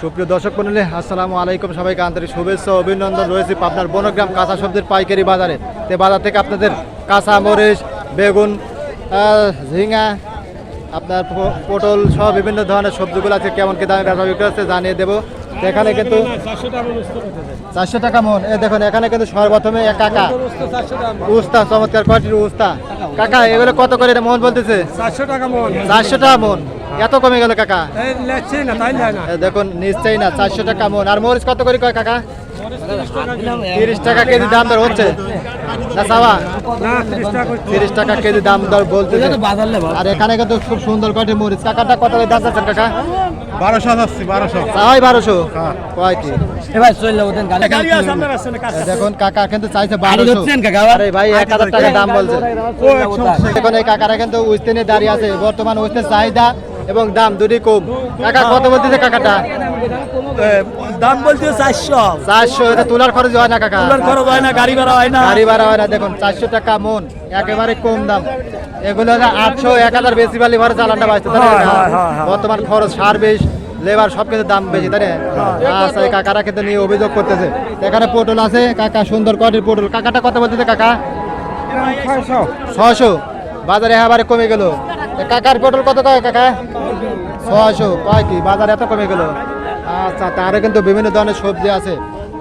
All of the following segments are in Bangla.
সুপ্রিয় দর্শক মন্ডলী আসসালামু আলাইকুম। সবাইকে আন্তরিক শুভেচ্ছা অভিনন্দন রয়েছে আপনার বনগ্রাম কাঁচা সবজির পাইকারি বাজারে। তে বাজার থেকে আপনাদের কাঁচা মরিচ বেগুন ঝিঙা আপনার পটল সহ বিভিন্ন ধরনের সবজিগুলো আছে কেমন কি দামে ব্যবসা বিক্রি হচ্ছে জানিয়ে দেবো। এখানে কিন্তু চারশো টাকা মন এ দেখুন এখানে কিন্তু সর্বপ্রথমে এক কাকা। উস্তা চমৎকার কোয়ালিটির উস্তা। কাকা এগুলো কত করে মন বলতেছে? চারশো টাকা মন চারশো টাকা মন এত কমে গেল কাকা? এই লেখছি না তাই নেয় না। এ দেখুন নিশ্চয়ই না চারশো টাকা মন। আর মরিচ কত করে কয় কাকা? তিরিশ টাকা কেজি দাম দর হচ্ছে? না সাবা না ত্রিশ টাকা কেজি দাম দর বলতে আর এখানে কিন্তু খুব সুন্দর কয়টি মরিচ। কাকাটা কত দাম চাচ্ছেন কাকা? বারোশো যাচ্ছি বারোশো। কাছে দেখুন কাকা কিন্তু চাইছে বারোশো। আরে ভাই এক হাজার টাকা দাম বলছে। এই কাকারা কিন্তু দাঁড়িয়ে আছে। বর্তমান উস্তের চাহিদা এবং দাম দুটি কম। কাকা কত বলতেছে কাকাটা? দাম বলছে চারশো। চারশো এটা তোলার খরচ হয় না কাকা? তোলার খরচ হয় না গাড়ি ভাড়া হয় না। গাড়ি ভাড়া হয় না দেখুন চারশো টাকা মন একেবারে কম দাম। এগুলো আটশো এক হাজার বেশি বালি ভাড়া চালানটা বাঁচতে? হয়, হয়, হয়, হয়। বর্তমান খরচ সার বেশ লেবার সব কিছু দাম বেশি তাই না? আচ্ছা এই কাকারা কিন্তু নিয়ে অভিযোগ করতেছে। এখানে পটল আছে কাকা সুন্দর কোয়ালিটির পটল। কাকাটা কত বলতেছে কাকা? ছশো বাজারে এবারে কমে গেল। কাকার পটল কত কয় কাকা? ছশো কয় কি? বাজার এত কমে গেল। আচ্ছা তারও কিন্তু বিভিন্ন ধরনের সবজি আছে।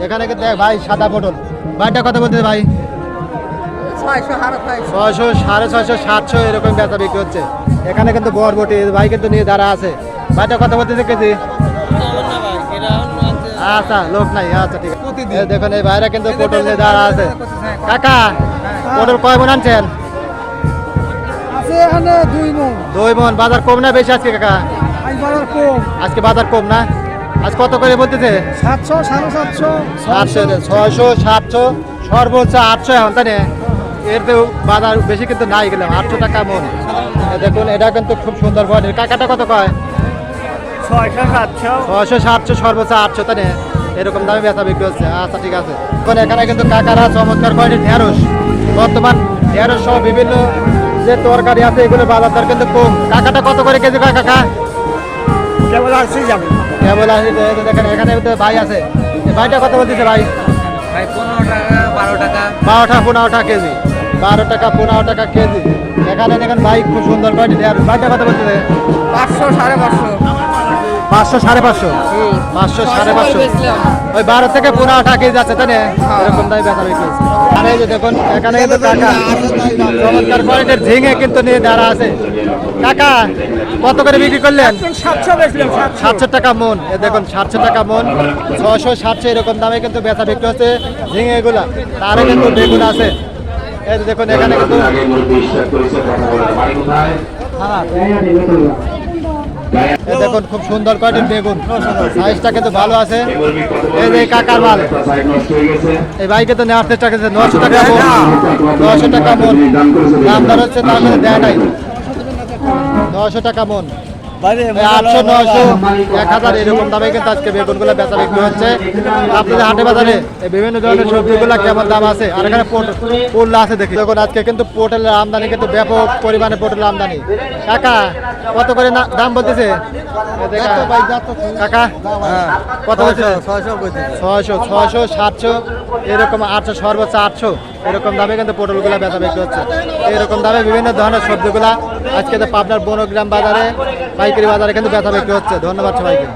এখানে কিন্তু দেখ ভাই সাদা পটল। ভাইটা কত বলতে ভাই? ছয়শো সাড়ে ছয়শো। সাতশো এরকম বেচা বিক্রি হচ্ছে। এখানে কিন্তু বরবটি ভাই কিন্তু নিয়ে দাঁড়া আছে। ভাইটা কত বলতেছে কেজি? আচ্ছা লোক নাই আচ্ছা ঠিক আছে। দেখুন এই ভাইরা কিন্তু পটল নিয়ে দাঁড়া আছে। কাকা পটল কয় মন আনছেন? আছে এখানে দুই মন। দুই মন বাজার কম না বেশি আজকে কাকা? আজ বাজার কম। আজকে বাজার কম না? আজ কত করে বলতেছে? সাতশো সাড়ে সাতশো। সাতশো ছয়শো সাতশো সর্বোচ্চ আটশো এখন তাই না? এর তো বাজার বেশি কিন্তু নাই গেলাম আটশো টাকা মন। দেখুন এটা কিন্তু খুব সুন্দর বডির কাকাটা কত কয়? ছয়শো সাতশো। ছয়শো সাতশো সর্বোচ্চ আটশো তাই এরকম দামে বেচা বিক্রি হচ্ছে। আচ্ছা ঠিক আছে। এখন এখানে কিন্তু কাকারা চমৎকার কোয়ালিটির ঢেঁড়স। বর্তমান ঢেঁড়স সহ বিভিন্ন যে তরকারি আছে এগুলো বাজার দর কিন্তু কম। কাকাটা কত করে কেজি কয় কাকা? কেবল আসছি যাবে। কেবল আসি তো দেখেন এখানে তো ভাই আছে। ভাইটা কত বলতেছে ভাই? ভাই পনেরো টাকা বারো টাকা। বারোটা পনেরো টাকা কেজি। বারো টাকা পনেরো টাকা কেজি। এখানে দেখেন ভাই খুব সুন্দর কোয়ালিটি আর বাইকটা কত বলতেছে? পাঁচশো সাড়ে পাঁচশো। পাঁচশো সাড়ে পাঁচশো? পাঁচশো সাড়ে পাঁচশো। ওই বারো থেকে পনেরো টাকা কেজি যাচ্ছে তাই না? এরকম দামে বেচা বিক্রি হচ্ছে। আর এই যে দেখুন এখানে কিন্তু কাকা চমৎকার কোয়ালিটির ঝিঙে কিন্তু নিয়ে দাঁড়া আছে। কাকা কত করে বিক্রি করলেন? সাতশো টাকা মন। এ দেখুন সাতশো টাকা মন। ছশো সাতশো এরকম দামে কিন্তু বেচা বিক্রি হচ্ছে ঝিঙে এগুলা তারে কিন্তু বেগুন আছে। এই যে দেখুন এখানে কিন্তু আগে দেখুন, খুব সুন্দর কয়টি বেগুন। সাইজটা কিন্তু ভালো আছে। এই যে কাকার মাল। এই বাইকে তো নেওয়ার চেষ্টা করেছে, নশো টাকা নশো টাকা মন দাম দর হচ্ছে তার মধ্যে দেয় নাই। নশো টাকা মন আটশো নশো এক হাজার এরকম দামে কিন্তু আজকে বেগুনগুলো বেচা বিক্রি হচ্ছে। আপনাদের হাটে বাজারে বিভিন্ন ধরনের সবজিগুলো কেমন দাম আছে? আর এখানে পটল পটল আছে দেখি। দেখুন আজকে কিন্তু পটলের আমদানি কিন্তু ব্যাপক পরিমাণে পটলের আমদানি। কাকা কত করে দাম বলতেছে? কাকা। কত বলছে ছয়শো ছয়শো সাতশো এরকম আটশো সর্বোচ্চ আটশো। এরকম দামে কিন্তু পটল পটলগুলো বেচা বিক্রি হচ্ছে। এরকম দামে বিভিন্ন ধরনের সবজিগুলা আজকে তো পাবনার বনগ্রাম বাজারে পাইকারি বাজারে কিন্তু ব্যথা বিক্রি হচ্ছে। ধন্যবাদ সবাইকে।